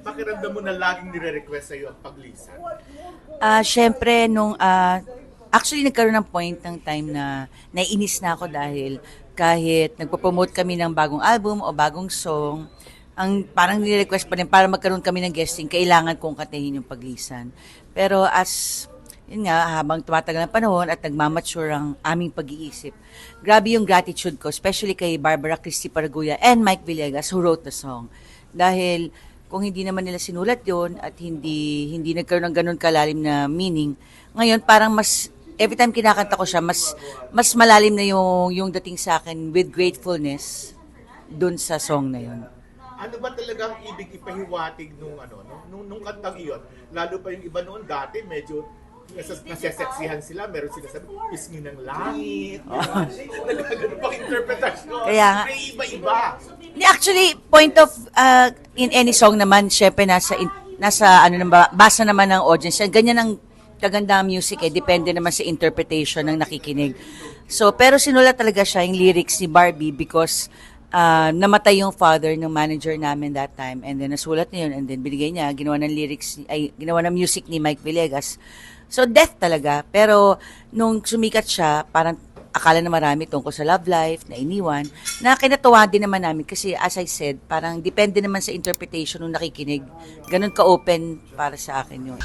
pakiramdam mo na laging nire-request sa'yo ang paglisan? Ah, syempre nung ah, actually nagkaroon ng point ng time na naiinis na ako dahil kahit nagpo-promote kami ng bagong album o bagong song, ang parang ni-request pa rin para magkaroon kami ng guesting, kailangan kong katahin yung paglisan. Pero as yun nga, habang tumatagal ang panahon at nagmamature ang aming pag-iisip, grabe yung gratitude ko, especially kay Barbara Christie Paraguya and Mike Villegas who wrote the song. Dahil kung hindi naman nila sinulat yon at hindi hindi nagkaroon ng ganun kalalim na meaning, ngayon parang mas every time kinakanta ko siya, mas mas malalim na yung yung dating sa akin with gratefulness dun sa song na yon. Ano ba talagang ibig ipahiwatig nung ano, nung, nung, nung kantang iyon? Lalo pa yung iba noon dati, medyo naseseksihan sila, meron sila sabi, pisngi ng langit. Nagkagano pang interpretasyon. Kaya nga. May iba-iba. Actually, point of uh, in any song naman, syempre nasa in- nasa ano ba, basa naman ng audience. Ganyan ang kaganda music eh, depende naman sa interpretation ng nakikinig. So, pero sinulat talaga siya yung lyrics ni Barbie because uh, namatay yung father ng manager namin that time and then nasulat niya yun and then binigay niya, ginawa ng lyrics, ay ginawa ng music ni Mike Villegas. So, death talaga. Pero, nung sumikat siya, parang akala na marami tungkol sa love life, na iniwan, na kinatuwa din naman namin kasi as I said, parang depende naman sa interpretation ng nakikinig. Ganun ka-open para sa akin yun.